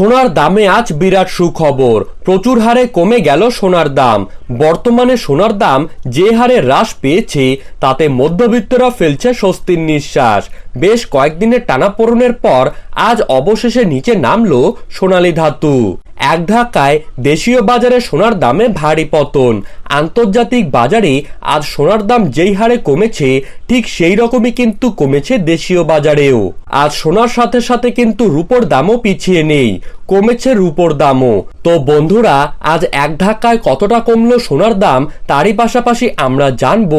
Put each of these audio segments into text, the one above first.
সোনার দামে আজ বিরাট সুখবর। প্রচুর হারে কমে গেল সোনার দাম। বর্তমানে সোনার দাম যে হারে হ্রাস পেয়েছে, তাতে মধ্যবিত্তরা ফেলছে স্বস্তির নিঃশ্বাস। বেশ কয়েকদিনের টানাপোড়নের পর আজ অবশেষে নিচে নামলো সোনালি ধাতু। এক ধাক্কায় দেশীয় বাজারে সোনার দামে ভারী পতন। আন্তর্জাতিক বাজারে আজ সোনার দাম যেই হারে কমেছে, ঠিক সেই রকমই কিন্তু কমেছে দেশীয় বাজারেও। আজ সোনার সাথে সাথে কিন্তু রূপোর দামও পিছিয়ে নেই, কমেছে রূপোর দামও। তো বন্ধুরা, আজ এক ধাক্কায় কতটা কমলো সোনার দাম, তারই পাশাপাশি আমরা জানব,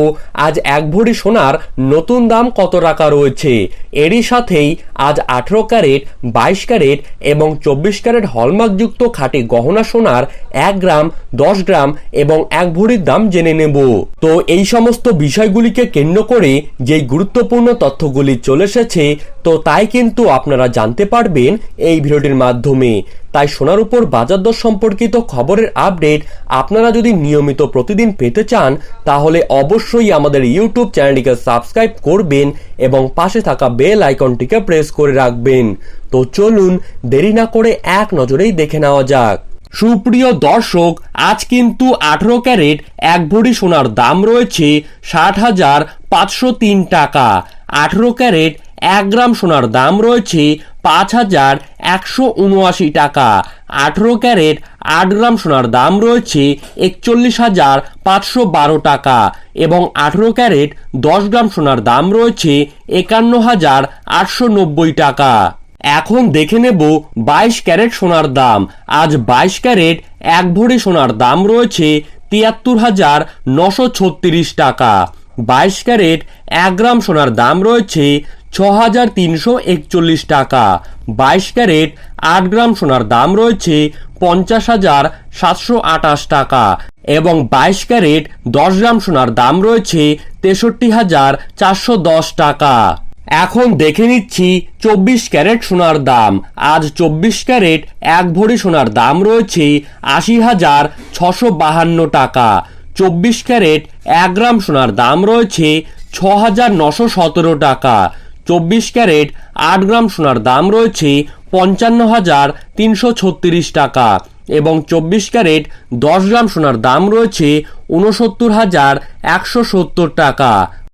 আজ এক ভরি সোনার নতুন দাম কত টাকা রয়েছে। এরই সাথেই আজ আঠেরো ক্যারেট, বাইশ ক্যারেট এবং চব্বিশ ক্যারেট হলমার্কযুক্ত খাঁটি গহনা সোনার এক গ্রাম, দশ গ্রাম এবং এক ভরির দাম জেনে নেব। তো এই সমস্ত বিষয়গুলিকে কেন্দ্র করে যেই গুরুত্বপূর্ণ তথ্যগুলি চলে এসেছে, তো তাই কিন্তু আপনারা জানতে পারবেন এই ভিডিওটির মাধ্যমে। তাই সোনার উপর বাজার দর সম্পর্কিত খবরের আপডেট আপনারা যদি নিয়মিত প্রতিদিন পেতে চান, তাহলে অবশ্যই আমাদের ইউটিউব চ্যানেলটিকে সাবস্ক্রাইব করবেন এবং পাশে থাকা বেল আইকনটিকে প্রেস করে রাখবেন। তো চলুন দেরি না করে এক নজরেই দেখে নেওয়া যাক। সুপ্রিয় দর্শক, আজ কিন্তু আঠেরো ক্যারেট, এক ভরি সোনার দাম রয়েছে ষাট হাজার পাঁচশো তিন টাকা। আঠেরো ক্যারেট, এক গ্রাম সোনার দাম রয়েছে পাঁচ হাজার একশো উনআশি টাকা। আঠেরো ক্যারেট, আট গ্রাম সোনার দাম রয়েছে একচল্লিশ হাজার পাঁচশো বারো টাকা এবং আঠেরো ক্যারেট, দশ গ্রাম সোনার দাম রয়েছে একান্ন হাজার আটশো নব্বই টাকা। এখন দেখে নেব বাইশ ক্যারেট সোনার দাম। আজ বাইশ ক্যারেট, এক ভরি সোনার দাম রয়েছে তিয়াত্তর হাজার নশো ছত্রিশ টাকা। বাইশ ক্যারেট, এক গ্রাম সোনার দাম রয়েছে ছ হাজার তিনশো একচল্লিশ টাকা। বাইশ ক্যারেট, আট গ্রাম সোনার দাম রয়েছে পঞ্চাশ হাজার সাতশো আটাশ টাকা। এবং বাইশ ক্যারেট, দশ গ্রাম সোনার দাম রয়েছে তেষট্টি হাজার চারশো দশ টাকা। এখন দেখে নিচ্ছি চব্বিশ ক্যারেট সোনার দাম। আজ চব্বিশ ক্যারেট এক ভরি সোনার দাম রয়েছে আশি হাজার ছশো বাহান্ন টাকা। চব্বিশ ক্যারেট এক গ্রাম সোনার দাম রয়েছে ছ হাজার নশো সতেরো টাকা। চব্বিশ ক্যারেট আট গ্রাম সোনার দাম রয়েছে পঞ্চান্ন হাজার তিনশো ছত্রিশ টাকা এবং চব্বিশ ক্যারেট দশ গ্রাম সোনার দাম রয়েছে ঊনসত্তর হাজার একশো সত্তর টাকা।